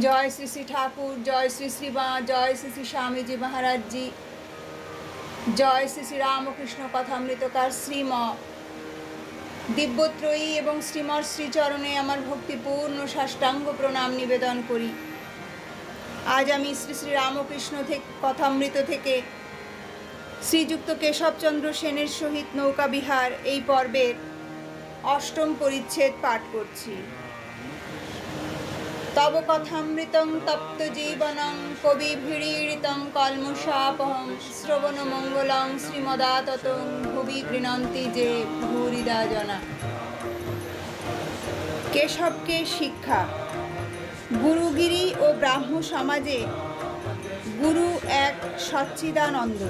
জয় শ্রী শ্রী ঠাকুর, জয় শ্রী শ্রী মা, জয় শ্রী শ্রী স্বামীজি মহারাজজি, জয় শ্রী শ্রী রামকৃষ্ণ কথামৃতকার শ্রীম দিব্যত্রয়ী এবং শ্রীমর শ্রীচরণে আমার ভক্তিপূর্ণ সাষ্টাঙ্গ প্রণাম নিবেদন করি। আজ আমি শ্রী শ্রী রামকৃষ্ণ থেকে, কথামৃত থেকে শ্রীযুক্ত কেশবচন্দ্র সেনের সহিত নৌকা বিহার এই পর্বের অষ্টম পরিচ্ছেদ পাঠ করছি। তব কথামৃতং তপ্ত জীবনং কবি ভিড়ীড়িতং কলমশাপহং শ্রবণ মঙ্গলং শ্রীমদাততং ভুবি গৃণন্তি যে ভূরিদা জনা কেশবকে শিক্ষা। গুরুগিরি ও ব্রাহ্ম সমাজে গুরু এক সচ্চিদানন্দ।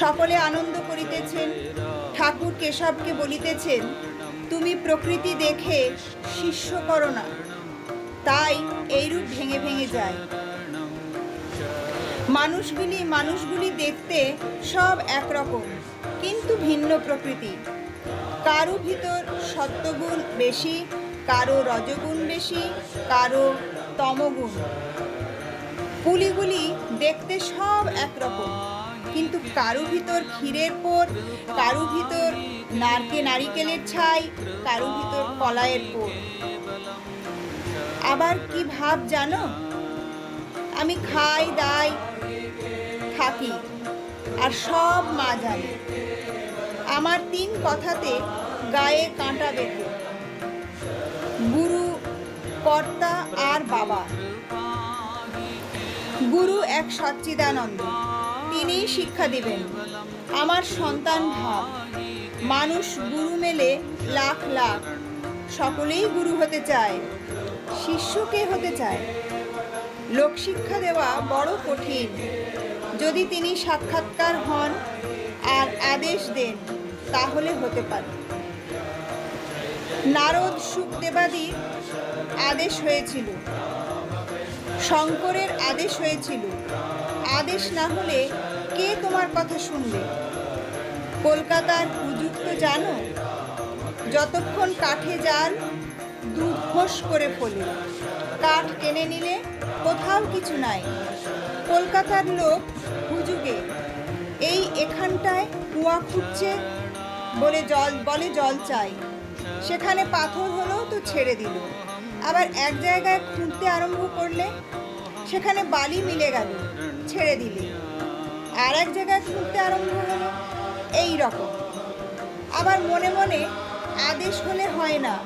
সকলে আনন্দ করিতেছেন, ঠাকুর কেশবকে বলিতেছেন, তুমি প্রকৃতি দেখে শিষ্য করো না। তাই এইরূপ ভেঙে ভেঙে যায়। মানুষগুলি মানুষগুলি দেখতে সব একরকম, কিন্তু ভিন্ন প্রকৃতি। কারও ভিতর সত্যগুণ বেশি, কারও রজগুণ বেশি, কারও তমগুণ। পুলিগুলি দেখতে সব একরকম, কিন্তু কারও ভিতর ক্ষীরের পোর, কারও ভিতর নারকে নারিকেলের ছাই, কারও ভিতর কলায়ের পোর। আবার কি ভাব জানো? আমি খাই, দাই, থাকি, আর সব মা জানে। আমার তিন কথাতে গায়ে কাঁটা বেঁধে। গুরু, কর্তা আর বাবা। গুরু এক সচ্চিদানন্দ। তিনিই শিক্ষা দিবেন। আমার সন্তান ভাব। মানুষ গুরু মেলে লাখ লাখ। সকলেই গুরু হতে চায়। শিষ্য কে হতে চায়। লোকশিক্ষা দেওয়া বড় কঠিন। যদি তিনি সাক্ষাৎকার হন, আর আদেশ দেন, তাহলে হতে পারে। নারদ সুখদেবাদি আদেশ হয়েছিল। শঙ্করের আদেশ হয়েছিল। আদেশ না হলে কে তোমার কথা শুনবে? কলকাতার হুজুর তো জানো? যতক্ষণ কাঠে জাল দুধ ফোঁস করে ফোলে। কাঠ টেনে নিলে কোথাও কিছু নাই। কলকাতার লোক হুজুগে এই এখানটায় কুয়া খুঁজছে বলে জল বলে জল চাই। সেখানে পাথর হলো তো ছেড়ে দিল। আবার এক জায়গায় খুঁড়তে আরম্ভ করলে, সেখানে বালি মিলে গেল, ছেড়ে দিলে। আর এক জায়গায় খুঁড়তে আরম্ভ হলো, এই রকম। আবার মনে মনে আদেশ হলে হয় না।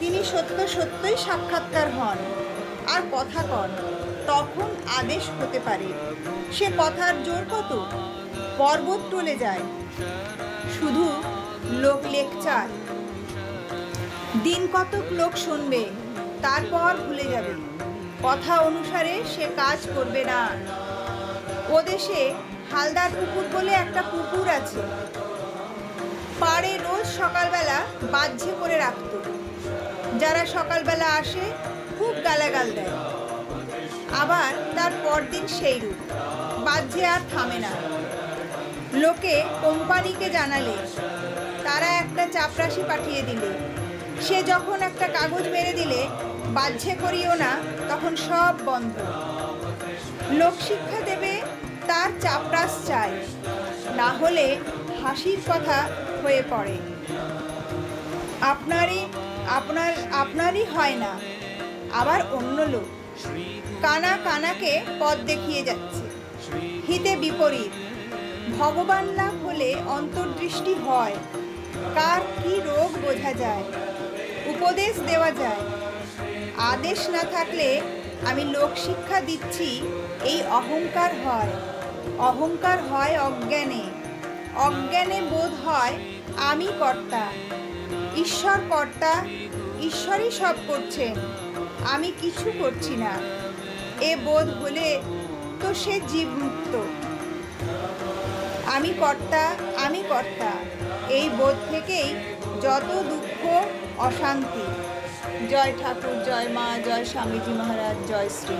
তিনি সত্য সত্যই সাক্ষাৎকার হন। আর কথা কন, তখন আদেশ হতে পারে। সে কথার জোর কত? পর্বত টলে যায়। শুধু লোক লেকচার। দিন কতক লোক শুনবে, তারপর ভুলে যাবে। কথা অনুসারে সে কাজ করবে না। ও দেশে হালদার পুকুর বলে একটা পুকুর আছে। পাড়ে রোজ সকালবেলা বাহ্যে করে রাখত। যারা সকালবেলা আসে, খুব গালাগাল দেয়। আবার তার পরদিন সেই রূপ। বাহ্যে আর থামে না। লোকে কোম্পানিকে জানালে, তারা একটা চাপরাশি পাঠিয়ে দিলে। সে যখন একটা কাগজ মেরে দিলে বাহ্যে করিও না, তখন সব বন্ধ। লোকশিক্ষা দেবে, তার চাপরাস চাই না হলে হাসির কথা হয়ে পড়ে। আপনারই আপনার, আপনারই হয় না। আবার অন্য লোক। কানা কানাকে পথ দেখিয়ে যাচ্ছে। হিতে বিপরীত। ভগবান লাভ হলে অন্তর্দৃষ্টি হয়। কার কি রোগ বোঝা যায়। উপদেশ দেওয়া যায়। আদেশ না থাকলে আমি লোক শিক্ষা দিচ্ছি, এই অহংকার হয়। অহংকার হয় অজ্ঞানে। অজ্ঞানে বোধ হয় আমি কর্তা। ঈশ্বর কর্তা, ঈশ্বরই সব করছেন আমি কিছু করছি না। এ বোধ হলে তো সে জীবমুক্ত। আমি কর্তা আমি কর্তা। এই বোধ থেকেই যত দুঃখ, অশান্তি। জয় ঠাকুর, জয় মা, জয় স্বামীজি মহারাজ, জয় শ্রী